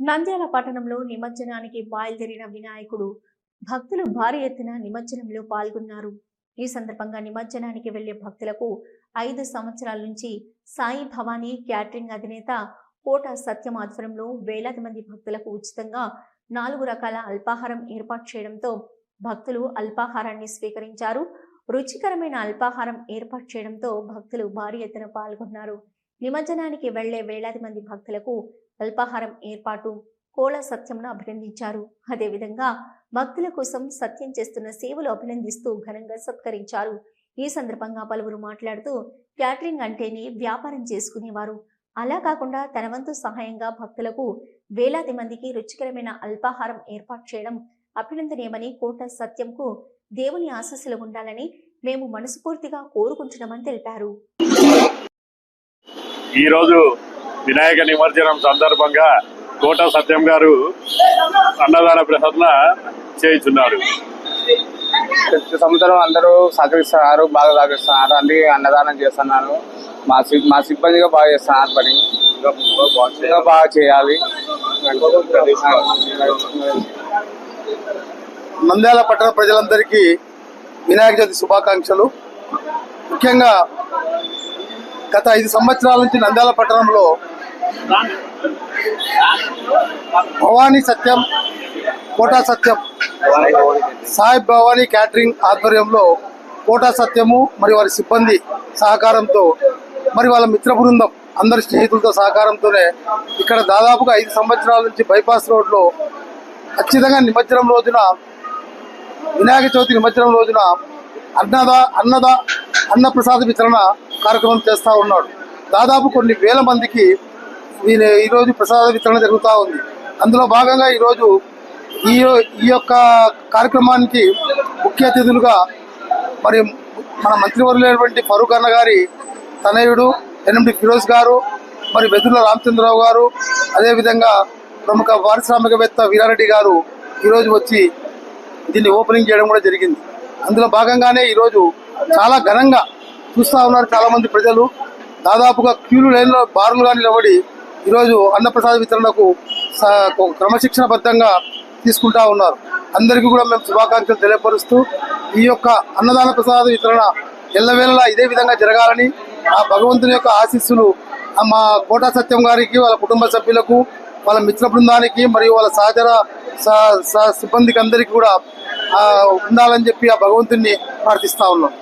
నంద్యాల పట్టణంలో నిమజ్జనానికి బయలుదేరిన వినాయకుడు భక్తులు భారీ ఎత్తున నిమజ్జనంలో పాల్గొన్నారు. ఈ సందర్భంగా నిమజ్జనానికి వెళ్ళే భక్తులకు ఐదు సంవత్సరాల నుంచి సాయి భవానీ క్యాటరింగ్ అధినేత కోట సత్యం ఆధ్వర్యంలో వేలాది మంది భక్తులకు ఉచితంగా నాలుగు రకాల అల్పాహారం ఏర్పాటు చేయడంతో భక్తులు అల్పాహారాన్ని స్వీకరించారు. రుచికరమైన అల్పాహారం ఏర్పాటు చేయడంతో భక్తులు భారీ ఎత్తున పాల్గొన్నారు. నిమజ్జనానికి వెళ్ళే వేలాది మంది భక్తులకు అల్పాహారం ఏర్పాటు కోల సత్యంను అభినందించారు. అదేవిధంగా భక్తుల కోసం సత్యం చేస్తున్న సేవలు అభినందిస్తూ ఘనంగా సత్కరించారు. ఈ సందర్భంగా పలువురు మాట్లాడుతూ క్యాటరింగ్ అంటేనే వ్యాపారం చేసుకునేవారు. అలా కాకుండా తన వంతు సహాయంగా భక్తులకు వేలాది మందికి రుచికరమైన అల్పాహారం ఏర్పాటు చేయడం అభినందనీయమని కోట సత్యంకు దేవుని ఆశస్సులు ఉండాలని మేము మనస్ఫూర్తిగా కోరుకుంటున్నామని తెలిపారు. ఈరోజు వినాయక నిమజ్జనం సందర్భంగా కోట సత్యం గారు అన్నదాన ప్రసన్న చేయించున్నారు. ప్రతి సంవత్సరం అందరూ సహకరిస్తున్నారు బాగా సహకరిస్తున్నారు. అందుకే అన్నదానం చేస్తున్నారు. మా సి- మా సిబ్బందిగా బాగా చేస్తున్నారు పని. ఇంకా బాగా చేయాలి. నంద్యాల పట్టణ ప్రజలందరికీ వినాయక చవితి శుభాకాంక్షలు. ముఖ్యంగా గత ఐదు సంవత్సరాల నుంచి నంద్యాల పట్టణంలో భవానీ సత్యం కోటా సత్యం. సాయి భవానీ క్యాటరింగ్ ఆధ్వర్యంలో కోటా సత్యము మరి వారి సిబ్బంది సహకారంతో మరి వాళ్ళ మిత్ర బృందం అందరి స్నేహితులతో సహకారంతోనే ఇక్కడ దాదాపుగా ఐదు సంవత్సరాల నుంచి బైపాస్ రోడ్లో ఖచ్చితంగా నిమజ్జనం రోజున వినాయక చవితి నిమజ్జనం రోజున అన్నద అన్నద అన్నప్రసాద వితరణ కార్యక్రమం చేస్తూ ఉన్నాడు. దాదాపు కొన్ని వేల మందికి వీళ్ళ ఈరోజు ప్రసాద వితరణ జరుగుతూ ఉంది. అందులో భాగంగా ఈరోజు ఈ ఈ యొక్క కార్యక్రమానికి ముఖ్య అతిథులుగా మరి మన మంత్రివర్యులైనటువంటి ఫరూక్ అన్న గారి తనయుడు ఎన్ఎండి ఫిరోజ్ గారు మరి వెదుల రామచంద్రరావు గారు అదేవిధంగా ప్రముఖ పారిశ్రామికవేత్త వీరారెడ్డి గారు ఈరోజు వచ్చి దీన్ని ఓపెనింగ్ చేయడం కూడా జరిగింది. అందులో భాగంగానే ఈరోజు చాలా ఘనంగా చూస్తూ ఉన్నారు చాలామంది ప్రజలు. దాదాపుగా క్యూలు లైన్లో బారులుగా నిలబడి ఈరోజు అన్నప్రసాద వితరణకు స- ఒక క్రమశిక్షణబద్ధంగా తీసుకుంటా ఉన్నారు. అందరికీ కూడా మేము శుభాకాంక్షలు తెలియపరుస్తూ ఈ యొక్క అన్నదాన ప్రసాద వితరణ ఎల్లవేళలా ఇదే విధంగా జరగాలని ఆ భగవంతుని యొక్క ఆశీస్సులు మా కోటా సత్యం గారికి వాళ్ళ కుటుంబ సభ్యులకు వాళ్ళ మిత్ర బృందానికి మరియు వాళ్ళ సహచర సిబ్బందికి అందరికీ కూడా ఉండాలని చెప్పి ఆ భగవంతుని ప్రార్థిస్తా ఉన్నాం.